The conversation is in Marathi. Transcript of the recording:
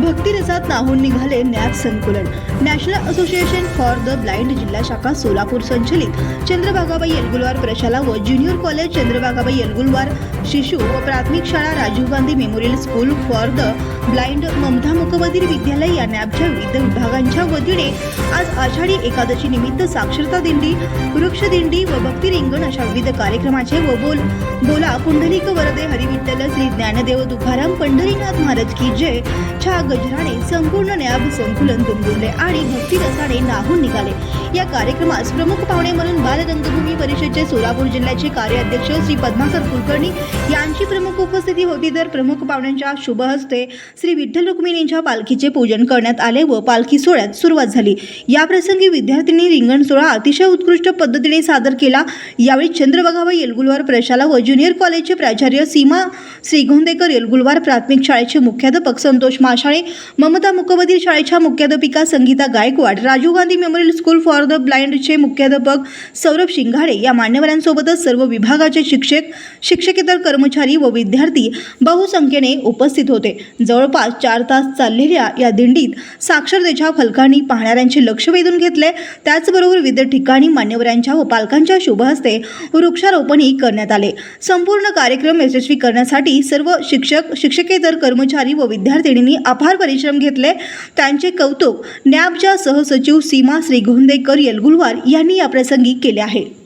भक्तिरसात नाहून निघाले NAB संकुलन. National Association for the Blind जिल्हा शाखा सोलापूर संचलित. चंद्रभागाबाई येलगुलवार प्रशाला व ज्युनियर कॉलेज चंद्रभागाबाई येलगुलवार शिशु व प्राथमिक शाळा Rajiv Gandhi Memorial School for the Blind Mamata मुकबधीर विद्यालय या नॅबच्या विविध विभागांच्या वतीने आज आषाढी एकादशी निमित्त साक्षरता दिंडी वृक्ष दिंडी व भक्ती रिंगण अशा विविध कार्यक्रमाचे व बोल बोला पुंडलिक वरदे हरिविठ्ठल श्री ज्ञानदेव तुकाराम पंढरीनाथ महाराज की जय. छा गजराने संपूर्ण न्याब संकुलन दुमदुमले आणि भक्तिरसाने नाहून निघाले. या कार्यक्रमास प्रमुख पाहुणे म्हणून बालरंगभूमी परिषदेचे सोलापूर जिल्ह्याचे कार्याध्यक्ष श्री पद्माकर कुलकर्णी यांची प्रमुख उपस्थिती होती. तर प्रमुख पाहुण्यांच्या शुभ हस्ते श्री विठ्ठल रुक्मिणींच्या पालखीचे पूजन करण्यात आले व पालखी सोहळ्यात सुरुवात झाली. या प्रसंगी विद्यार्थिनी रिंगण सोहळा अतिशय उत्कृष्ट पद्धतीने सादर केला. यावेळी चंद्रबघाबाई येलगुलवार प्रशाला व ज्युनियर कॉलेजचे प्राचार्य सीमा श्रीगोंदेकर येलगुलवार प्राथमिक शाळेचे मुख्याध्यापक संतोष माशाळे ममता मुकबधीर शाळेच्या मुख्याध्यापिका Sangeeta Gaikwad Rajiv Gandhi Memorial School for the ब्लाइंडचे मुख्याध्यापक सौरभ शिंगाडे या मान्यवरांसोबतच सर्व विभागाचे शिक्षक शिक्षकेतर कर्मचारी व विद्यार्थी बहुसंख्येने उपस्थित होते. जवळपास चार तास चाललेल्या या दिंडीत साक्षरतेच्या फलकांनी पाहणाऱ्यांचे लक्ष वेधून घेतले. त्याचबरोबर विविध ठिकाणी मान्यवरांच्या व पालकांच्या शुभहस्ते वृक्षारोपणही करण्यात आले. संपूर्ण कार्यक्रम यशस्वी करण्यासाठी सर्व शिक्षक शिक्षकेतर कर्मचारी व विद्यार्थिनींनी अपार परिश्रम घेतले. त्यांचे कौतुक नॅबच्या सहसचिव सीमा श्रीगोंदेकर येलगुलवार यांनी याप्रसंगी केले आहे.